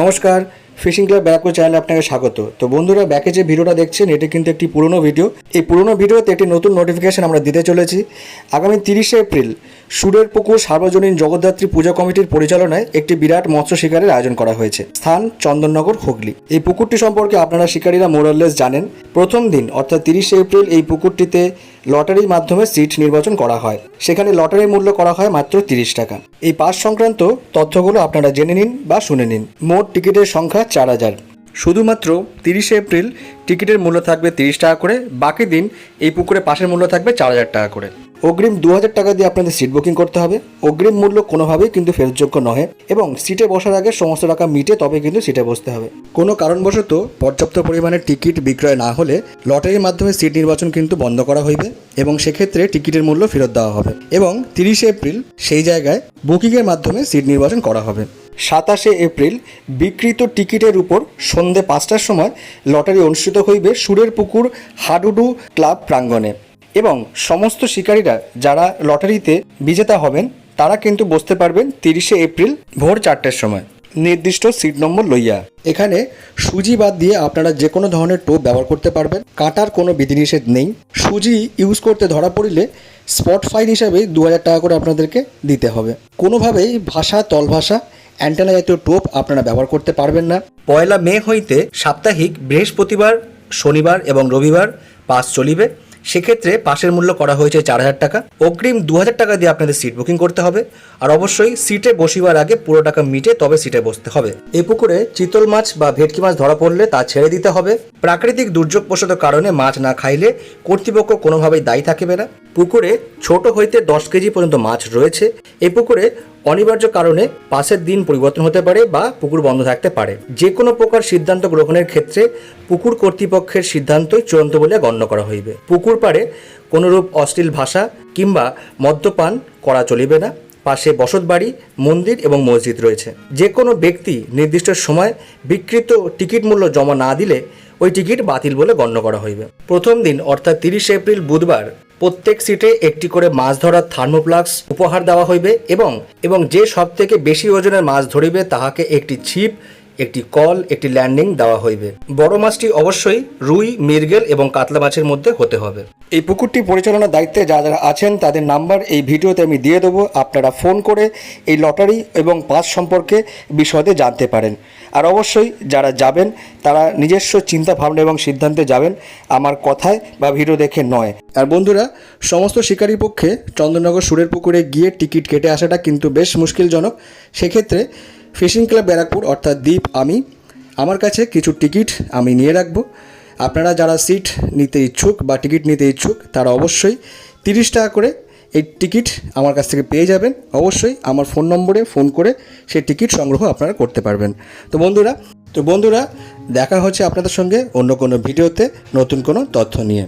নমস্কার fishing club ব্যাকো চ্যানেলে আপনাকে স্বাগত। তো বন্ধুরা ব্যাকে যে ভিডিওটা দেখছেন, এটি কিন্তু একটি পুরনো ভিডিও এই পুরনো ভিডিওতে একটি নতুন নোটিফিকেশান আমরা দিতে চলেছি। আগামী তিরিশে এপ্রিল, সুরের পুকুর সার্বজনীন জগদ্ধাত্রী পূজা কমিটির পরিচালনায় একটি বিরাট মৎস্য শিকারের আয়োজন করা হয়েছে। স্থান চন্দননগর, হুগলি। এই পুকুরটি সম্পর্কে আপনারা শিকারীরা মোরাল্লেস জানেন। প্রথম দিন, অর্থাৎ তিরিশে এপ্রিল, এই পুকুরটিতে লটারির মাধ্যমে সিট নির্বাচন করা হয়। সেখানে লটারির মূল্য করা হয় মাত্র তিরিশ টাকা। এই পাস সংক্রান্ত তথ্যগুলো আপনারা জেনে নিন বা শুনে নিন। মোট টিকিটের সংখ্যা চার হাজার। শুধুমাত্র তিরিশে এপ্রিল, টিকিটের মূল্য থাকবে তিরিশ টাকা করে, বাকি দিন এই পুকুরে পাশের মূল্য থাকবে চার হাজার টাকা করে। অগ্রিম দু হাজার টাকা দিয়ে আপনাদের সিট বুকিং করতে হবে। অগ্রিম মূল্য কোনোভাবেই কিন্তু ফেরতযোগ্য নহে এবং সিটে বসার আগে সমস্ত টাকা মিটে তবে কিন্তু সিটে বসতে হবে। কোনো কারণবশত পর্যাপ্ত পরিমাণে টিকিট বিক্রয় না হলে লটারির মাধ্যমে সিট নির্বাচন কিন্তু বন্ধ করা হইবে এবং সেক্ষেত্রে টিকিটের মূল্য ফেরত দেওয়া হবে এবং তিরিশে এপ্রিল সেই জায়গায় বুকিংয়ের মাধ্যমে সিট নির্বাচন করা হবে। সাতাশে এপ্রিল বিকৃত টিকিটের উপর সন্ধে পাঁচটার সময় লটারি অনুষ্ঠিত হইবে সুরের পুকুর হাডুডু ক্লাব প্রাঙ্গণে। এবং সমস্ত শিকারীরা যারা লটারিতে বিজেতা হবেন, তারা কিন্তু বসতে পারবেন তিরিশে এপ্রিল ভোর চারটের সময়। নির্দিষ্ট সিট নম্বর লইয়া। এখানে সুজি বাদ দিয়ে আপনারা যে কোনো ধরনের টোপ ব্যবহার করতে পারবেন, কাটার কোনো বিধিনিষেধ নেই। সুজি ইউজ করতে ধরা পড়লে স্পট ফাইন হিসাবে দু হাজার টাকা করে আপনাদেরকে দিতে হবে। কোনোভাবেই ভাষা তল ভাষা অ্যান্টেনা জাতীয় টোপ আপনারা ব্যবহার করতে পারবেন না। পয়লা মে হইতে সাপ্তাহিক বৃহস্পতিবার, শনিবার এবং রবিবার পাস চলিবে। সেক্ষেত্রে পাশের মূল্য করা হয়েছে চার হাজার টাকা। অগ্রিম দু হাজার টাকা দিয়ে আপনাদের সিট বুকিং করতে হবে। আর অবশ্যই সিটে বসিবার আগে পুরো টাকা মিটে তবে সিটে বসতে হবে। এই পুকুরে চিতল মাছ বা ভেটকি মাছ ধরা পড়লে তা ছেড়ে দিতে হবে। প্রাকৃতিক দুর্যোগবশত কারণে মাছ না খাইলে কর্তৃপক্ষ কোনোভাবেই দায়ী থাকবে না। পুকুরে ছোট হইতে দশ কেজি পর্যন্ত মাছ রয়েছে। এই পুকুরে অনিবার্য কারণে পাশের দিন পরিবর্তন হতে পারে বা পুকুর বন্ধ থাকতে পারে। যে কোনো প্রকার সিদ্ধান্ত গ্রহণের ক্ষেত্রে পুকুর কর্তৃপক্ষের সিদ্ধান্তই চূড়ান্ত বলে গণ্য করা হইবে। পুকুর পাড়ে কোনোরূপ অশ্লীল ভাষা কিংবা মদ্যপান করা চলিবে না। পাশে বসত বাড়ি মন্দির এবং মসজিদ রয়েছে। যে কোনো ব্যক্তি নির্দিষ্ট সময় বিকৃত টিকিট মূল্য জমা না দিলে ওই টিকিট বাতিল বলে গণ্য করা হইবে। প্রথম দিন, অর্থাৎ তিরিশে এপ্রিল বুধবার প্রত্যেক সিটে একটি করে মাছ ধরার থার্মোপ্লাক্স উপহার দেওয়া হইবে এবং এবং যে সব থেকে বেশি ওজনের মাছ ধরিবে তাহাকে একটি ছিপ একটি কল, একটি ল্যান্ডিং দেওয়া হইবে। বড় মাছটি অবশ্যই রুই, মৃগেল এবং কাতলা মাছের মধ্যে হতে হবে। এই পুকুরটি পরিচালনার দায়িত্বে যারা যারা আছেন, তাদের নাম্বার এই ভিডিওতে আমি দিয়ে দেবো। আপনারা ফোন করে এই লটারি এবং পাস সম্পর্কে বিশদে জানতে পারেন। আর অবশ্যই যারা যাবেন, তারা নিজস্ব চিন্তা ভাবনা এবং সিদ্ধান্তে যাবেন আমার কথায় বা ভিডিও দেখে নয়। আর বন্ধুরা, সমস্ত শিকারীর পক্ষে চন্দননগর সুরের পুকুরে গিয়ে টিকিট কেটে আসাটা কিন্তু বেশ মুশকিলজনক। সেক্ষেত্রে ফিশিং ক্লাব ব্যারাকপুর, অর্থাৎ দ্বীপ আমি। আমার কাছে কিছু টিকিট আমি নিয়ে রাখব। আপনারা যারা সিট নিতে ইচ্ছুক বা টিকিট নিতে ইচ্ছুক, তারা অবশ্যই তিরিশ টাকা করে এই টিকিট আমার কাছ থেকে পেয়ে যাবেন। অবশ্যই আমার ফোন নম্বরে ফোন করে সেই টিকিট সংগ্রহ আপনারা করতে পারবেন। তো বন্ধুরা তো বন্ধুরা, দেখা হচ্ছে আপনাদের সঙ্গে অন্য কোনো ভিডিওতে নতুন কোনো তথ্য নিয়ে।